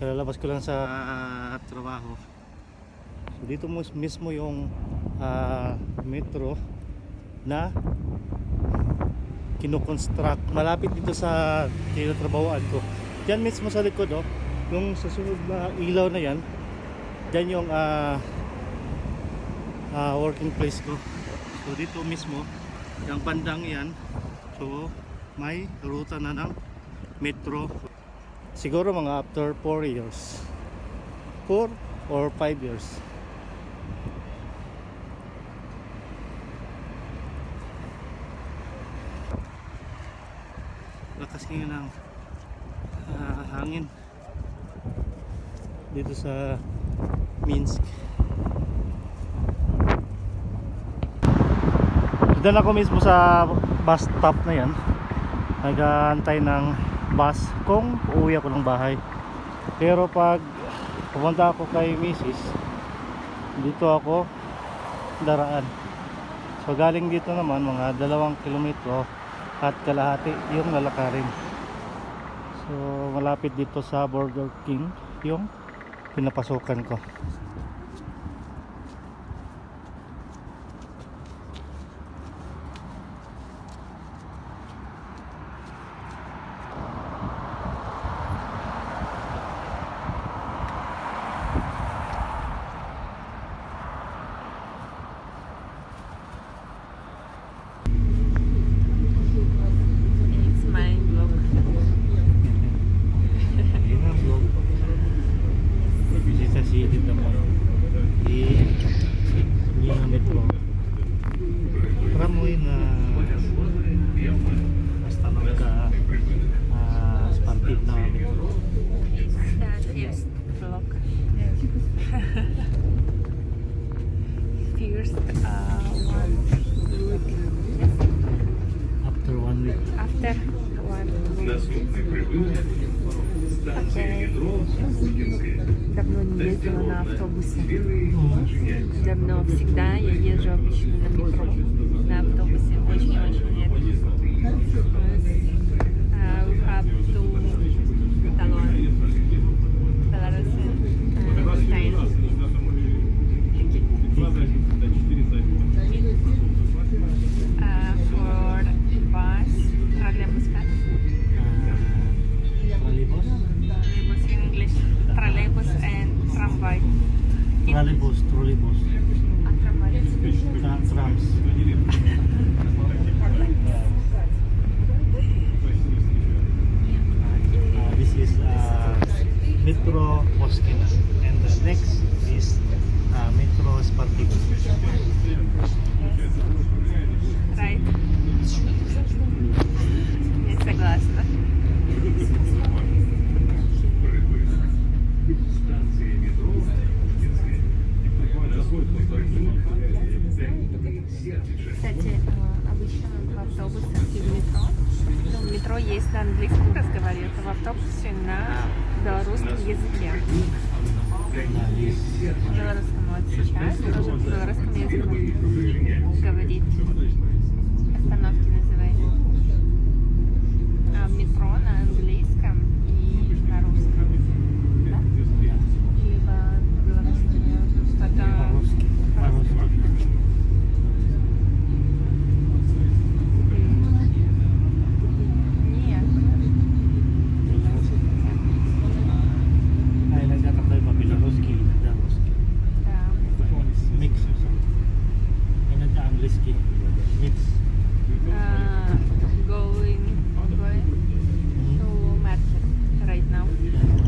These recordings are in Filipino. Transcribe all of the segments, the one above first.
Kalalabas ko lang sa ah, trabaho. So dito mo mismo yung ah, metro na kinoconstruct. Malapit dito sa tinatrabahoan ko. Diyan mismo sa likod oh, yung susunod na ilaw na yan, diyan yung ah, ah, working place ko. So dito mismo, yung bandang yan, so may ruta na ng metro. Siguro mga after 4 years. 4 or 5 years. Lakas ngayon ng ah, hangin dito sa Minsk. Doon ako mismo sa bus stop na yan. Nag-aantay ng bus kung uuwi ako ng bahay. Pero pag pumunta ako kay Mrs. Dito ako daraan. So galing dito naman mga dalawang kilometro at kalahati yung lalakarin. So malapit dito sa Burger King yung pinapasukan ko. Давно не ездила на автобусе. Давно всегда я езжу обычно на метро. На автобусе очень-очень редко. Uh, we have to Talon, Belarusian Trolleybus, trolleybus. Tra- trams. Uh, this is uh, Metro Moskina and the next is Кстати, э, обычно в автобусах и в метро, ну, в метро есть на английском разговаривают, а в автобусе на белорусском языке. Белорусском вот сейчас whiskey. Mix. Uh, going, going to mm-hmm. market right now.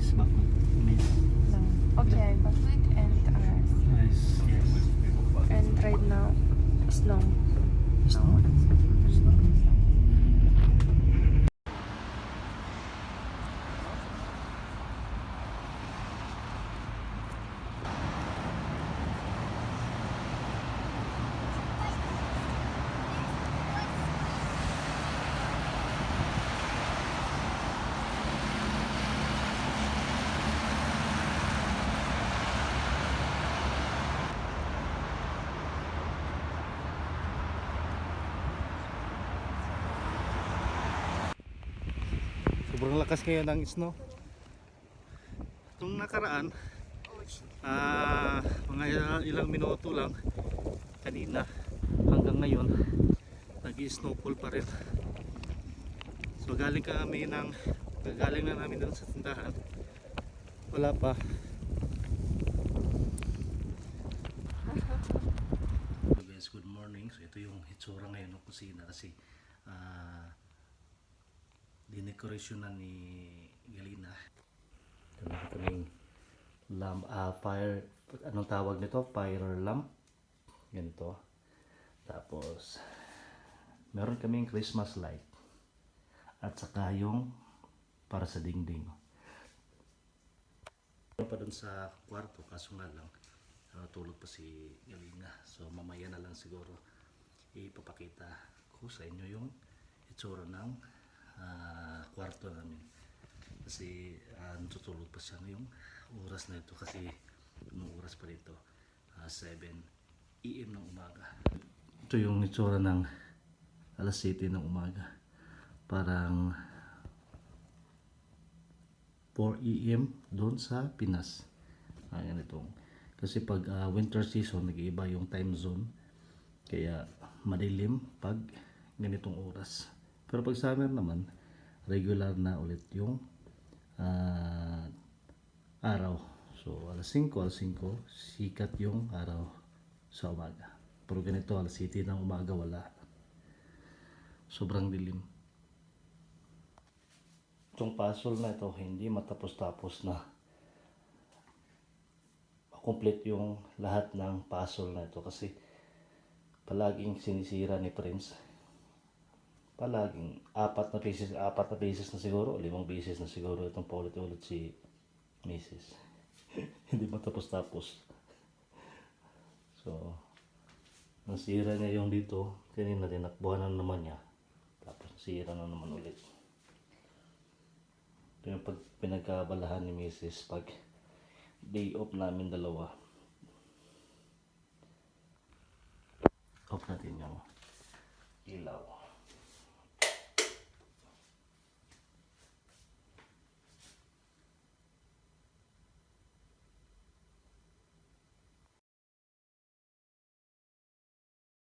Miss No. Okay, buckwheat and uh, rice. rice. Yes. And right now, snow. Snow. Snow. Sobrang lakas ngayon ng snow. Itong nakaraan, ah mga ilang minuto lang kanina hanggang ngayon nag-snowfall pa rin. So galing kami ng galing na namin doon sa tindahan. Wala pa. Guys, good morning. So ito yung hitsura ngayon ng kusina kasi ah dinekorasyon na ni Galina. Ito na kaming lamp, ah, fire, anong tawag nito? Fire lamp. Ganito. Tapos, meron kaming Christmas light. At saka yung para sa dingding. Pa dun sa kwarto, kaso nga lang, ah, tulog pa si Galina. So, mamaya na lang siguro ipapakita ko sa inyo yung itsura ng ah, kwarto namin. Kasi uh, natutulog pa siya ngayong oras na ito kasi yung oras pa dito ah, 7 AM ng umaga. Ito yung itsura ng alas 7 ng umaga. Parang 4 AM doon sa Pinas. Ah, ganitong. Kasi pag ah, winter season, nag-iiba yung time zone. Kaya madilim pag ganitong oras. Pero pag summer naman, regular na ulit yung ah, araw. So, alas 5, alas 5, sikat yung araw sa umaga. Pero ganito, alas 7 ng umaga, wala. Sobrang dilim. Itong puzzle na ito, hindi matapos-tapos na complete yung lahat ng puzzle na ito kasi palaging sinisira ni Prince palaging apat na pieces, apat na pieces na siguro, limang pieces na siguro itong paulit-ulit si Mrs. Hindi matapos-tapos. So, nasira niya yung dito, kanina tinakbuhan na naman niya. Tapos nasira na naman ulit. Ito yung pag pinagkabalahan ni Mrs. pag day off namin dalawa. Off natin yung ilaw.